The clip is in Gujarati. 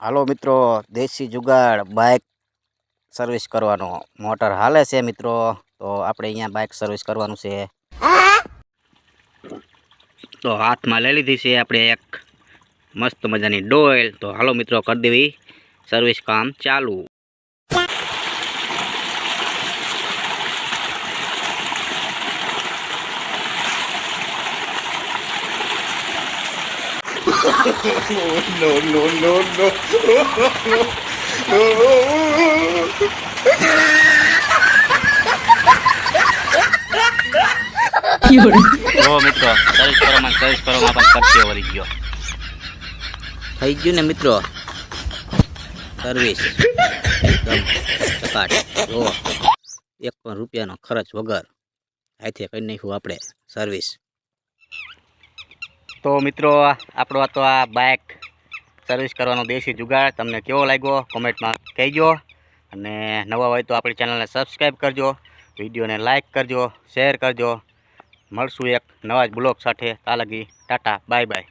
હાલો મિત્રો, દેશી જુગાડ બાઇક સર્વિસ કરવાનો. મોટર હાલે છે મિત્રો, તો આપણે અહીંયા બાઇક સર્વિસ કરવાનું છે. તો હાથમાં લઈ લીધી છે આપણે એક મસ્ત મજાની ડોલ તો હાલો મિત્રો, કરી દેવી. સર્વિસ કામ ચાલુ. No, no, no, no. જો મિત્રો પણ વળી ગયો. થઈ ગયું ને મિત્રો? સર્વિસ. એકદમ ચકાટ જો એક પણ રૂપિયાનો ખર્ચ વગર હાથે કરી નાખ્યું આપણે સર્વિસ. તો મિત્રો આપણો તો આ બાઇક સર્વિસ કરવાનો દેશી જુગાડ. તમને કેવો લાગ્યો? કોમેન્ટમાં કહેજો. અને નવા હોય તો આપણી ચેનલને સબસ્ક્રાઈબ કરજો. વિડીયોને લાઇક કરજો શેર કરજો. મળશું એક નવા જ બ્લોગ સાથે. તાલગી લગી ટાટા બાય બાય